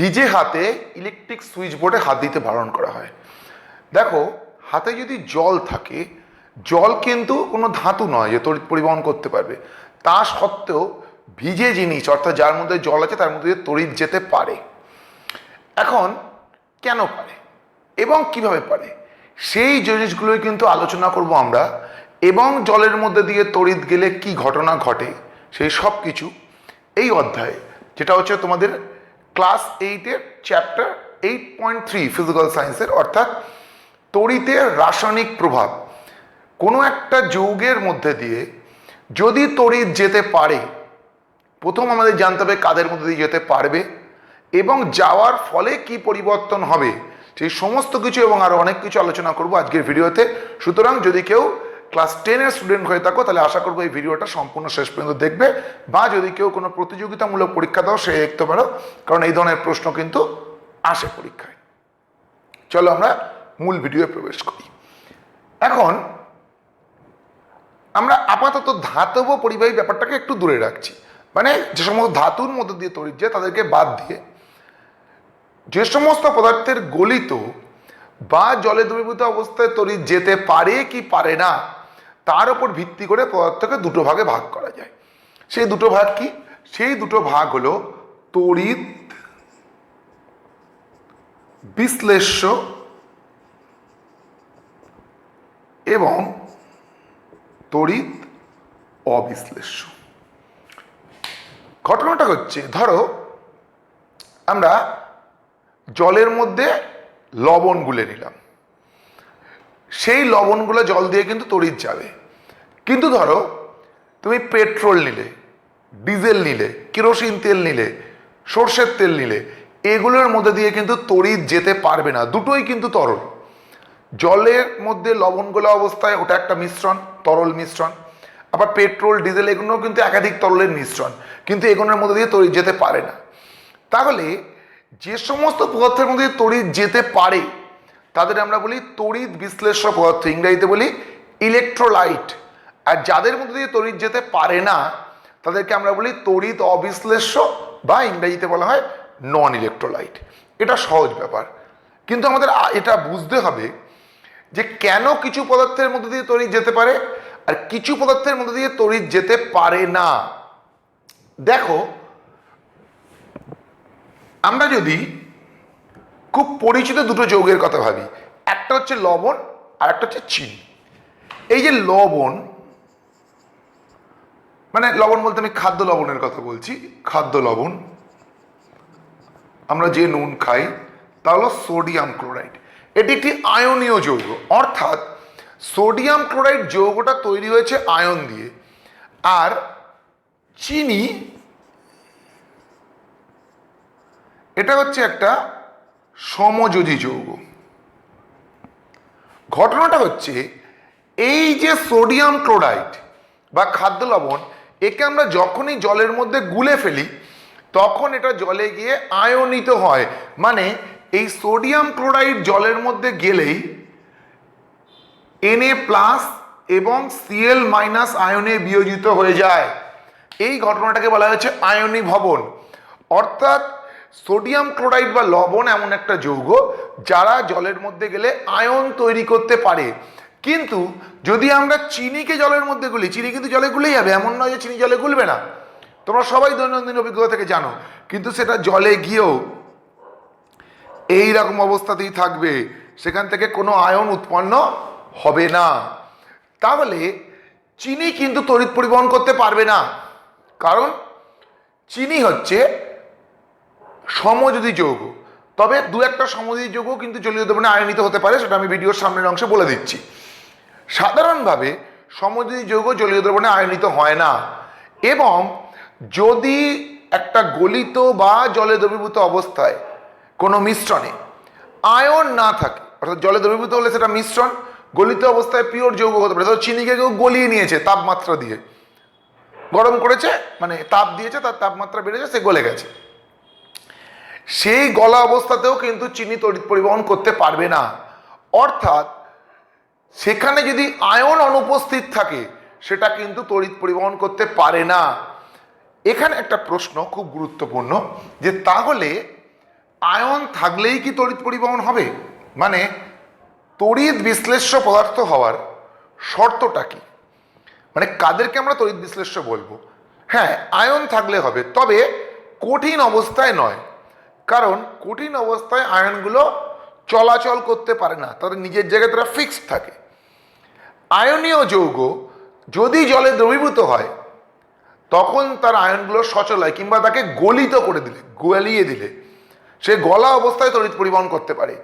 ভিজে হাতে electric switch বোর্ডে হাত দিতে বারণ করা হয়। দেখো, হাতে যদি জল থাকে, জল কিন্তু কোনো ধাতু নয় যে তড়িৎ পরিবহন করতে পারবে। তা সত্ত্বেও ভিজে জিনিস, অর্থাৎ যার মধ্যে জল আছে, তার মধ্যে তড়িৎ যেতে পারে। এখন কেন পারে? এবং কীভাবে পারে? সেই জিনিসগুলোই কিন্তু আলোচনা করব আমরা। এবং জলের মধ্যে দিয়ে তড়িৎ গেলে কি ঘটনা ঘটে, সেই সব কিছু এই অধ্যায়ে, যেটা হচ্ছে তোমাদের ক্লাস এইটের chapter eight point three physical সায়েন্সের, অর্থাৎ তড়িতের রাসায়নিক প্রভাব কোনো একটা যৌগের মধ্যে দিয়ে যদি তড়িৎ যেতে পারে, প্রথম আমাদের জানতে হবে কাদের মধ্যে দিয়ে যেতে পারবে এবং যাওয়ার ফলে কি পরিবর্তন হবে, সেই সমস্ত কিছু এবং আরও অনেক কিছু আলোচনা করব আজকের ভিডিওতে। সুতরাং যদি কেউ ক্লাস টেনের স্টুডেন্ট হয়ে থাকো, তাহলে আশা করব এই ভিডিওটা সম্পূর্ণ শেষ পর্যন্ত দেখবে। বা যদি কেউ কোনো প্রতিযোগিতামূলক পরীক্ষা দাও, সে দেখতে পারো, কারণ এই ধরনের প্রশ্ন কিন্তু আসে পরীক্ষায়। চলো আমরা মূল ভিডিওয়ে প্রবেশ করি। এখন, আমরা আপাতত ধাতব পরিবাহী ব্যাপারটাকে একটু দূরে রাখছি। মানে যে সমস্ত ধাতুর মধ্যে দিয়ে তৈরি যায়, তাদেরকে বাদ দিয়ে, যে সমস্ত পদার্থের গলিত বা জলে দ্রবীভূত অবস্থায় তড়িৎ যেতে পারে কি পারে না তার উপর ভিত্তি করে পদার্থকে দুটো ভাগে ভাগ করা যায়। সেই দুটো ভাগ কি? সেই দুটো ভাগ হলো তড়িৎ বিশ্লেষ্য এবং তড়িৎ অবিশ্লেষ্য। ঘটনাটা হচ্ছে, ধরো আমরা জলের মধ্যে লবণ গুলে নিলাম। সেই লবণগুলো জল দিয়ে কিন্তু তড়িৎ যাবে। কিন্তু ধরো, তুমি পেট্রোল নিলে, ডিজেল নিলে, কেরোসিন তেল নিলে, সর্ষের তেল নিলে, এগুলোর মধ্যে দিয়ে কিন্তু তড়িৎ যেতে পারবে না। দুটোই কিন্তু তরল। জলের মধ্যে লবণগুলো অবস্থায় ওটা একটা মিশ্রণ, তরল মিশ্রণ। আবার পেট্রোল, ডিজেল এগুলোও কিন্তু একাধিক তরলের মিশ্রণ, কিন্তু এগুলোর মধ্যে দিয়ে তড়িৎ যেতে পারে না। তাহলে যে সমস্ত পদার্থের মধ্যে তড়িৎ যেতে পারে, তাদের আমরা বলি তড়িৎ বিশ্লেষ্য পদার্থ। ইংরেজিতে বলি ইলেকট্রোলাইট আর যাদের মধ্যে দিয়ে তড়িৎ যেতে পারে না, তাদেরকে আমরা বলি তড়িৎ অবিশ্লেষ্য বা ইংরেজিতে বলা হয় নন ইলেকট্রোলাইট এটা সহজ ব্যাপার। কিন্তু আমাদের এটা বুঝতে হবে যে কেন কিছু পদার্থের মধ্যে দিয়ে তড়িৎ যেতে পারে আর কিছু পদার্থের মধ্যে দিয়ে তড়িৎ যেতে পারে না। দেখো, আমরা যদি খুব পরিচিত দুটো যৌগের কথা ভাবি, একটা হচ্ছে লবণ আর একটা হচ্ছে চিনি। এই যে লবণ মানে লবণ বলতে আমি খাদ্য লবণের কথা বলছি। খাদ্য লবণ। আমরা যে নুন খাই, তা হলো সোডিয়াম ক্লোরাইড। এটি একটি আয়নীয় যৌগ। অর্থাৎ সোডিয়াম ক্লোরাইড যৌগটা তৈরি হয়েছে আয়ন দিয়ে। আর চিনি, এটা হচ্ছে একটা সমযোজী যৌগ। ঘটনাটা হচ্ছে, এই যে সোডিয়াম ক্লোরাইড বা খাদ্য লবণ একে আমরা যখনই জলের মধ্যে গুলে ফেলি, তখন এটা জলে গিয়ে আয়নিত হয়। মানে এই সোডিয়াম ক্লোরাইড জলের মধ্যে গেলেই এনএ প্লাস এবং সিএল মাইনাস আয়নে বিয়োজিত হয়ে যায়। এই ঘটনাটাকে বলা হয়েছে আয়নী ভবন। অর্থাৎ সোডিয়াম ক্লোরাইড বা লবণ এমন একটা যৌগ, যারা জলের মধ্যে গেলে আয়ন তৈরি করতে পারে। কিন্তু যদি আমরা চিনিকে জলের মধ্যে গুলি, চিনি কিন্তু জলে গুলেই যাবে, এমন নয় যে চিনি জলে গুলবে না। তোমরা সবাই দৈনন্দিন অভিজ্ঞতা থেকে জানো, কিন্তু সেটা জলে গিয়েও এই রকম অবস্থাতেই থাকবে, সেখান থেকে কোনো আয়ন উৎপন্ন হবে না। তাহলে চিনি কিন্তু তড়িৎ পরিবহন করতে পারবে না। কারণ চিনি হচ্ছে সমযোজী যৌগ। তবে দু একটা সমযোজী যৌগ কিন্তু জলীয় দ্রবণে আয়নিত হতে পারে, সেটা আমি ভিডিওর সামনের অংশে বলে দিচ্ছি। সাধারণভাবে সমযোজী যৌগ জলীয় দ্রবণে আয়নিত হয় না। এবং যদি একটা গলিত বা জলে দ্রবীভূত অবস্থায় কোনো মিশ্রণে আয়ন না থাকে, অর্থাৎ জলে দ্রবীভূত হলে সেটা মিশ্রণ, গলিত অবস্থায় পিওর যৌগ হতে পারে। ধরো চিনিকে কেউ গলিয়ে নিয়েছে তাপমাত্রা দিয়ে। গরম করেছে মানে তাপ দিয়েছে, তার তাপমাত্রা বেড়েছে, সে গলে গেছে। সেই গলা অবস্থাতেও কিন্তু চিনি তড়িৎ পরিবহন করতে পারবে না। অর্থাৎ সেখানে যদি আয়ন অনুপস্থিত থাকে, সেটা কিন্তু তড়িৎ পরিবহন করতে পারে না। এখানে একটা প্রশ্ন খুব গুরুত্বপূর্ণ, যে তাহলে আয়ন থাকলেই কি তড়িৎ পরিবহন হবে? মানে তড়িৎ বিশ্লেষ্য পদার্থ হওয়ার শর্তটা কি? মানে কাদেরকে আমরা তড়িৎ বিশ্লেষ্য বলব? হ্যাঁ আয়ন থাকলে হবে, তবে কঠিন অবস্থায় নয়। কারণ কঠিন অবস্থায় আয়নগুলো চলাচল করতে পারে না, তাদের নিজের জায়গায় তারা ফিক্সড থাকে। আয়নীয় যৌগ যদি জলে দ্রবীভূত হয়, তখন তার আয়নগুলো সচল হয় কিংবা তাকে গলিত করে দিলে গলিয়ে দিলে। সে গলা অবস্থায় তড়িৎ পরিবহন করতে পারে।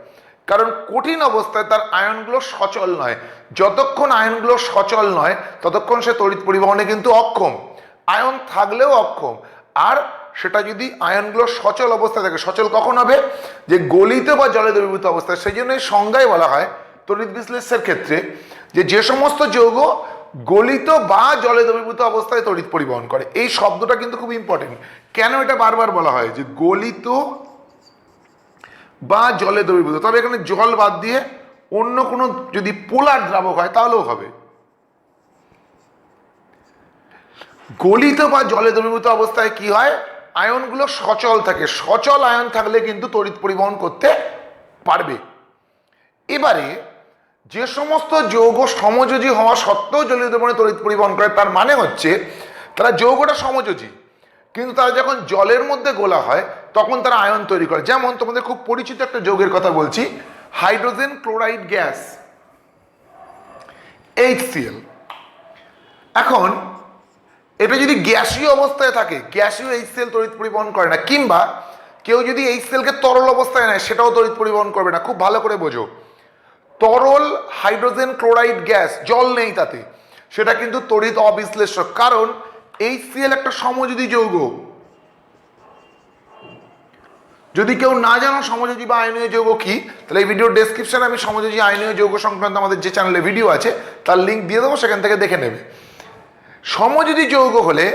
কারণ কঠিন অবস্থায় তার আয়নগুলো সচল নয়। যতক্ষণ আয়নগুলো সচল নয়, ততক্ষণ সে তড়িৎ পরিবহনে কিন্তু অক্ষম। আয়ন থাকলেও অক্ষম। আর সেটা যদি আয়নগুলো সচল অবস্থায় থাকে, সচল কখন হবে? যে গলিত বা জলে দ্রবীভূত অবস্থায়। সেই জন্য সংজ্ঞায় বলা হয় তড়িৎ বিশ্লেষের ক্ষেত্রে যে যে সমস্ত যৌগ গলিত বা জলে দ্রবীভূত অবস্থায় তড়িৎ পরিবহন করে। এই শব্দটা কিন্তু খুব ইম্পর্টেন্ট কেন এটা বারবার বলা হয়? যে গলিত বা জলে দ্রবীভূত। তবে এখানে জল বাদ দিয়ে অন্য কোনো যদি পোলার দ্রাবক হয়, তাহলেও হবে। গলিত বা জলে দ্রবীভূত অবস্থায় কি হয়? আয়নগুলো সচল থাকে। সচল আয়ন থাকলে কিন্তু তড়িৎ পরিবহন করতে পারবে। এবারে যে সমস্ত যৌগ সমযোজী হওয়া সত্ত্বেও জলীয় দ্রবণে তড়িৎ পরিবহন করে, তার মানে হচ্ছে তারা যৌগটা সমযোজী। কিন্তু তারা যখন জলের মধ্যে গোলা হয়, তখন তারা আয়ন তৈরি করে। যেমন তোমাদের খুব পরিচিত একটা যৌগের কথা বলছি, হাইড্রোজেন ক্লোরাইড গ্যাস এইচসিএল এখন এটা যদি গ্যাসীয় অবস্থায় থাকে, গ্যাসীয় এইচসিএল তড়িৎ পরিবহন করে না, কিংবা কেউ যদি এইচসিএলকে তরল অবস্থায় নেয়, সেটাও তড়িৎ পরিবহন করবে না। খুব ভালো করে বোঝো। তরল হাইড্রোজেন ক্লোরাইড গ্যাস, জল নেই তাতে। সেটা কিন্তু তড়িৎ অবিশ্লেষক কারণ এইচসিএল একটা সমযোজী যৌগ। যদি কেউ না জানো সমযোজী বা আয়নীয় যৌগ কি, তাহলে এই ভিডিওর ডেসক্রিপশনে আমি সমযোজী আয়নীয় যৌগ সংক্রান্ত আমাদের যে চ্যানেলে ভিডিও আছে, তার লিঙ্ক দিয়ে দেবো, সেখান থেকে দেখে নেবে। সমযোজী যৌগ হলে,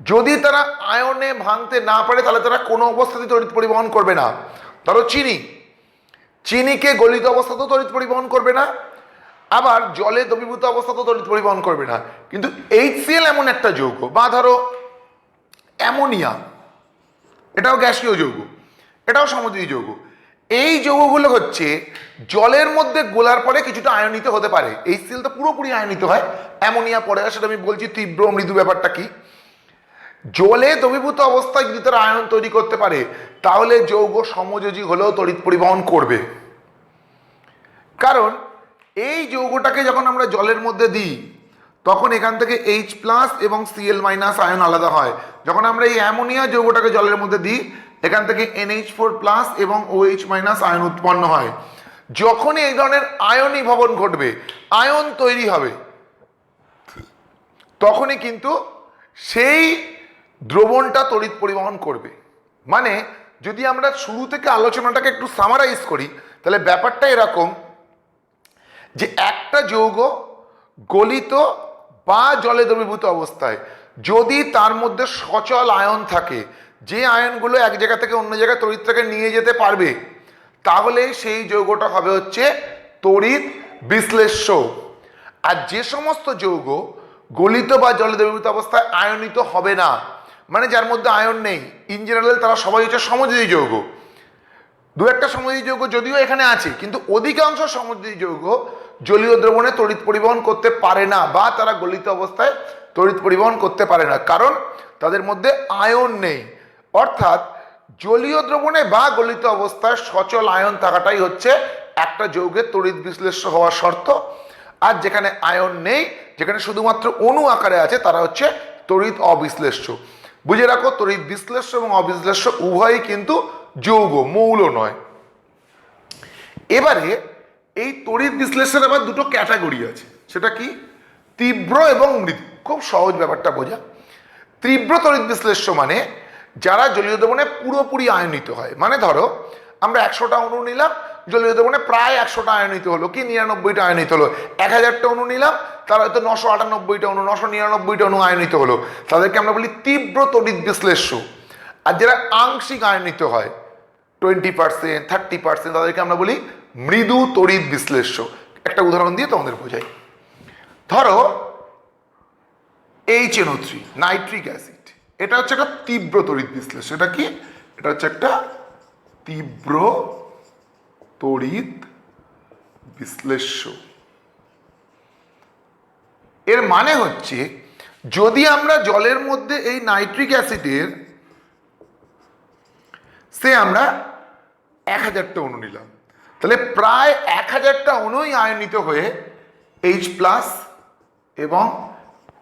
যদি তারা আয়নে ভাঙতে না পারে, তাহলে তারা কোনো অবস্থাতে তড়িৎ পরিবহন করবে না। ধরো চিনি। চিনিকে গলিত অবস্থাতেও তড়িৎ পরিবহন করবে না, আবার জলে দ্রবীভূত অবস্থাতেও তড়িৎ পরিবহন করবে না। কিন্তু এইচসিএল এমন একটা যৌগ, বা ধরো অ্যামোনিয়া, এটাও গ্যাসীয় যৌগ, এটাও সমুদ্রী যৌগ। এই যৌগগুলো হচ্ছে জলের মধ্যে গোলার পরে কিছুটা আয়নিত হতে পারে। এই সিল তো পুরোপুরি আয়নিত হয়। অ্যামোনিয়া পরে সেটা আমি বলছি তীব্র মৃদু ব্যাপারটা কি? জলে দ্রবীভূত অবস্থায় যদি তারা আয়ন তৈরি করতে পারে, তাহলে যৌগ সমযোজী হলেও তড়িৎ পরিবহন করবে। কারণ এই যৌগটাকে যখন আমরা জলের মধ্যে দিই, তখন এখান থেকে এইচ প্লাস এবং সিএল মাইনাস আয়ন আলাদা হয়। যখন আমরা এই অ্যামোনিয়া যৌগটাকে জলের মধ্যে দিই এখান থেকে এনএইচ ফোর প্লাস এবং ওএইচ মাইনাস আয়ন উৎপন্ন হয়। যখনই এই ধরনের আয়নী ভবন ঘটবে, আয়ন তৈরি হবে, তখনই কিন্তু সেই দ্রবণটা তড়িৎ পরিবহন করবে। মানে যদি আমরা শুরু থেকে আলোচনাটাকে একটু সামারাইজ করি, তাহলে ব্যাপারটা এরকম যে একটা যৌগ গলিত বা জলে দ্রবীভূত অবস্থায় যদি তার মধ্যে সচল আয়ন থাকে যে আয়নগুলো এক জায়গা থেকে অন্য জায়গায় তড়িৎটাকে নিয়ে যেতে পারবে, তাহলে সেই যৌগটা হবে হচ্ছে তড়িৎ বিশ্লেষ্য। আর যে সমস্ত যৌগ গলিত বা জলে দ্রবীভূত অবস্থায় আয়নিত হবে না মানে যার মধ্যে আয়ন নেই ইন জেনারেল তারা সবাই হচ্ছে সমযোজী যৌগ। দু একটা সমযোজী যৌগ যদিও এখানে আছে, কিন্তু অধিকাংশ সমযোজী যৌগ জলীয় দ্রবণে তড়িৎ পরিবহন করতে পারে না, বা তারা গলিত অবস্থায় তড়িৎ পরিবহন করতে পারে না, কারণ তাদের মধ্যে আয়ন নেই। অর্থাৎ জলীয় দ্রবণে বা গলিত অবস্থায় সচল আয়ন থাকাটাই হচ্ছে একটা যৌগের তড়িৎ বিশ্লেষ্য হওয়ার শর্ত। আর যেখানে আয়ন নেই, যেখানে শুধুমাত্র অণু আকারে আছে, তারা হচ্ছে তড়িৎ অবিশ্লেষ্য। বুঝে রাখো, তড়িৎ বিশ্লেষ্য এবং অবিশ্লেষ্য উভয়ই কিন্তু যৌগ, মৌল নয়। এবারে এই তড়িৎ বিশ্লেষণের আবার দুটো ক্যাটাগরি আছে। সেটা কি? তীব্র এবং মৃদু। খুব সহজ ব্যাপারটা বোঝা। তীব্র তড়িৎ বিশ্লেষ্য মানে যারা জলীয় দ্রবণে পুরোপুরি আয়নিত হয়। মানে ধরো, আমরা একশোটা অণু নিলাম জলীয় দ্রবণে প্রায় একশোটা আয়নিত হলো, কি নিরানব্বইটা আয়নিত হলো? এক হাজারটা অণু নিলাম, তার হয়তো নশো আটানব্বইটা অণু, নশো নিরানব্বইটা অণু আয়নিত হলো। তাদেরকে আমরা বলি তীব্র তড়িৎ বিশ্লেষ্য। আর যারা আংশিক আয়নিত হয়, টোয়েন্টি পার্সেন্ট, থার্টি পার্সেন্ট, তাদেরকে আমরা বলি মৃদু তড়িৎ বিশ্লেষ্য। একটা উদাহরণ দিয়ে তোমাদের বোঝাই। ধরো H NO three nitric acid এটা হচ্ছে একটা তীব্র তড়িৎ বিশ্লেষ্য এটা কি? এটা হচ্ছে একটা তীব্র তড়িৎ বিশ্লেষ্য। এর মানে হচ্ছে, যদি আমরা জলের মধ্যে এই নাইট্রিক অ্যাসিডের সে আমরা এক হাজারটা অণু নিলাম, তাহলে প্রায় এক হাজারটা অণুই আয়নিত হয়ে এইচ প্লাস এবং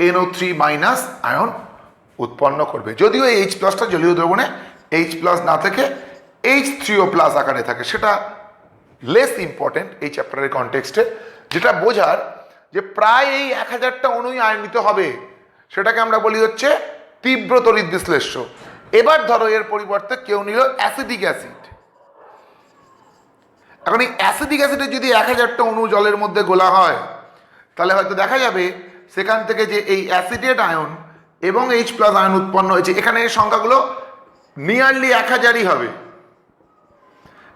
এনও থ্রি মাইনাস আয়ন উৎপন্ন করবে। যদিও এইচ প্লাসটা জলীয় দ্রবণে এইচ প্লাস না থেকে এইচ থ্রিও প্লাস আকারে থাকে, সেটা লেস ইম্পর্টেন্ট এই চ্যাপ্টারের কনটেক্সটে যেটা বোঝার যে প্রায় এই এক হাজারটা অণুই আয়নিত হবে, সেটাকে আমরা বলি হচ্ছে তীব্র তড়িৎ বিশ্লেষ্য। এবার ধরো এর পরিবর্তে কেউ নিল অ্যাসিডিক অ্যাসিড এখন এই অ্যাসিডিক অ্যাসিডের যদি এক হাজারটা অণু জলের মধ্যে গোলা হয়, তাহলে হয়তো দেখা যাবে সেখান থেকে যে এই অ্যাসিডেড আয়ন এবং এইচ প্লাস আয়ন উৎপন্ন হয়েছে। এখানে সংখ্যাগুলো নিয়ারলি এক হাজারই হবে।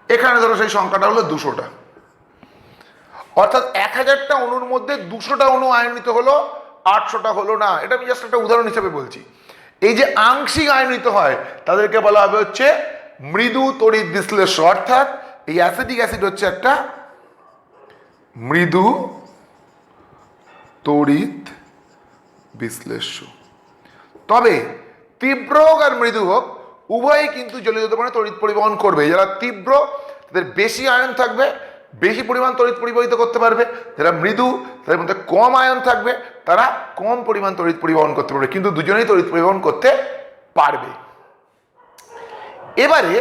এখানে ধরো সেই সংখ্যাটা হলো দুশোটা। অর্থাৎ এক হাজারটা অণুর মধ্যে দুশোটা অণু আয়নিত হলো, আটশোটা হলো না। এটা আমি জাস্ট একটা উদাহরণ হিসেবে বলছি। এই যে আংশিক আয়নিত হয়, তাদেরকে বলা হবে হচ্ছে মৃদু তড়িৎ বিশ্লেষ্য অর্থাৎ এই অ্যাসিডিক অ্যাসিড হচ্ছে একটা মৃদু তড়িৎ বিশ্লেষ্য তবে তীব্র হোক আর মৃদু হোক, উভয়ই কিন্তু জলীয় দ্রবণে তড়িৎ পরিবহন করবে। যারা তীব্র, তাদের বেশি আয়ন থাকবে, বেশি পরিমাণ তড়িৎ পরিবাহিত করতে পারবে। যারা মৃদু, তাদের মধ্যে কম আয়ন থাকবে, তারা কম পরিমাণ তড়িৎ পরিবহন করতে পারবে। কিন্তু দুজনেই তড়িৎ পরিবহন করতে পারবে। এবারে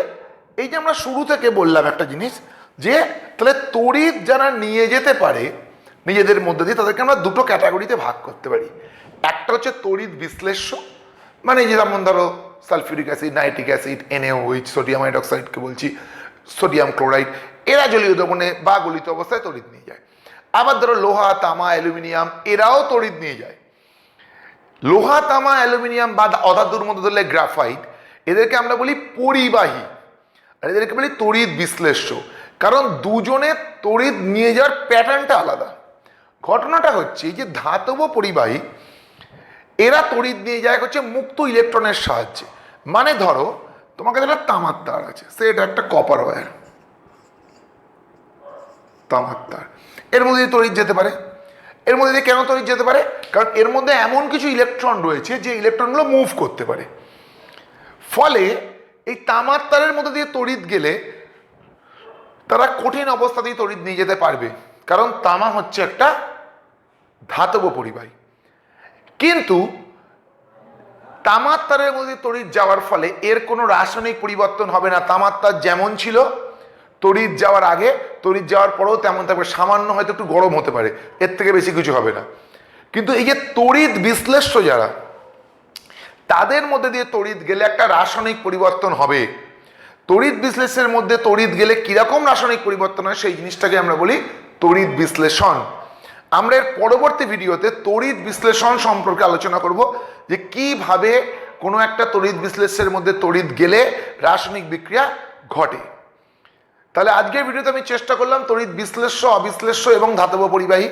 এই যে আমরা শুরু থেকে বললাম একটা জিনিস, যে তাহলে তড়িৎ যারা নিয়ে যেতে পারে, নিজেদের মধ্যে দিয়ে তাদেরকে আমরা দুটো ক্যাটাগরিতে ভাগ করতে পারি। একটা হচ্ছে তড়িৎ বিশ্লেষ্য মানে যেমন ধরো sulphuric acid, nitric acid NAOH sodium হাইড্রক্সাইডকে বলছি, সোডিয়াম ক্লোরাইড, এরা জলীয় দ্রবণে বা গলিত অবস্থায় তড়িৎ নিয়ে যায়। আবার ধরো লোহা, তামা, অ্যালুমিনিয়াম, এরাও তড়িৎ নিয়ে যায়। লোহা, তামা, অ্যালুমিনিয়াম বা অধাতুর মধ্যে ধরলে গ্রাফাইট, এদেরকে আমরা বলি পরিবাহী। আর এদেরকে বলি তড়িৎ বিশ্লেষ্য। কারণ দুজনের তড়িৎ নিয়ে যাওয়ার প্যাটার্নটা আলাদা। ঘটনাটা হচ্ছে যে ধাতব পরিবাহী এরা তড়িৎ নিয়ে যায় হচ্ছে মুক্ত ইলেকট্রনের সাহায্যে। মানে ধরো তোমাকে যেটা তামার তার আছে, সে এটা একটা কপার ওয়্যার। তামার তার। এর মধ্যে দিয়ে তড়িৎ যেতে পারে। এর মধ্যে দিয়ে কেন তড়িৎ যেতে পারে? কারণ এর মধ্যে এমন কিছু ইলেকট্রন রয়েছে, যে ইলেকট্রনগুলো মুভ করতে পারে। ফলে এই তামার তারের মধ্যে দিয়ে তড়িৎ গেলে তারা কঠিন অবস্থা দিয়ে তড়িৎ নিয়ে যেতে পারবে। কারণ তামা হচ্ছে একটা ধাতব পরিবাহী। কিন্তু তামার তারের মধ্যে তড়িৎ যাওয়ার ফলে এর কোনো রাসায়নিক পরিবর্তন হবে না। তামার যেমন ছিল, তড়িৎ যাওয়ার আগে, তড়িৎ যাওয়ার পরেও তেমন থাকবে। সামান্য হয়তো একটু গরম হতে পারে, এর থেকে বেশি কিছু হবে না। কিন্তু এই যে তড়িৎ বিশ্লেষ্য যারা, তাদের মধ্যে দিয়ে তড়িৎ গেলে একটা রাসায়নিক পরিবর্তন হবে। তড়িৎ বিশ্লেষণের মধ্যে তড়িৎ গেলে কীরকম রাসায়নিক পরিবর্তন হয়, সেই জিনিসটাকে আমরা বলি তড়িৎ বিশ্লেষণ। আমরা এর পরবর্তী ভিডিওতে তড়িৎ বিশ্লেষণ সম্পর্কে আলোচনা করব যে কীভাবে কোনো একটা তড়িৎ বিশ্লেষণের মধ্যে তড়িৎ গেলে রাসায়নিক বিক্রিয়া ঘটে। তাহলে আজকের ভিডিওতে আমি চেষ্টা করলাম তড়িৎ বিশ্লেষ্য, অবিশ্লেষ্য এবং ধাতব পরিবাহী।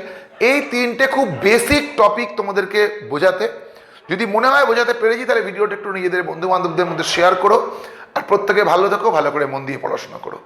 এই তিনটে খুব বেসিক টপিক তোমাদেরকে বোঝাতে। যদি মনে হয় বোঝাতে পেরেছি, তাহলে ভিডিওটা একটু নিজেদের বন্ধু বান্ধবদের মধ্যে শেয়ার করো। আর প্রত্যেকে ভালো থেকো, ভালো করে মন দিয়ে পড়াশোনা করো।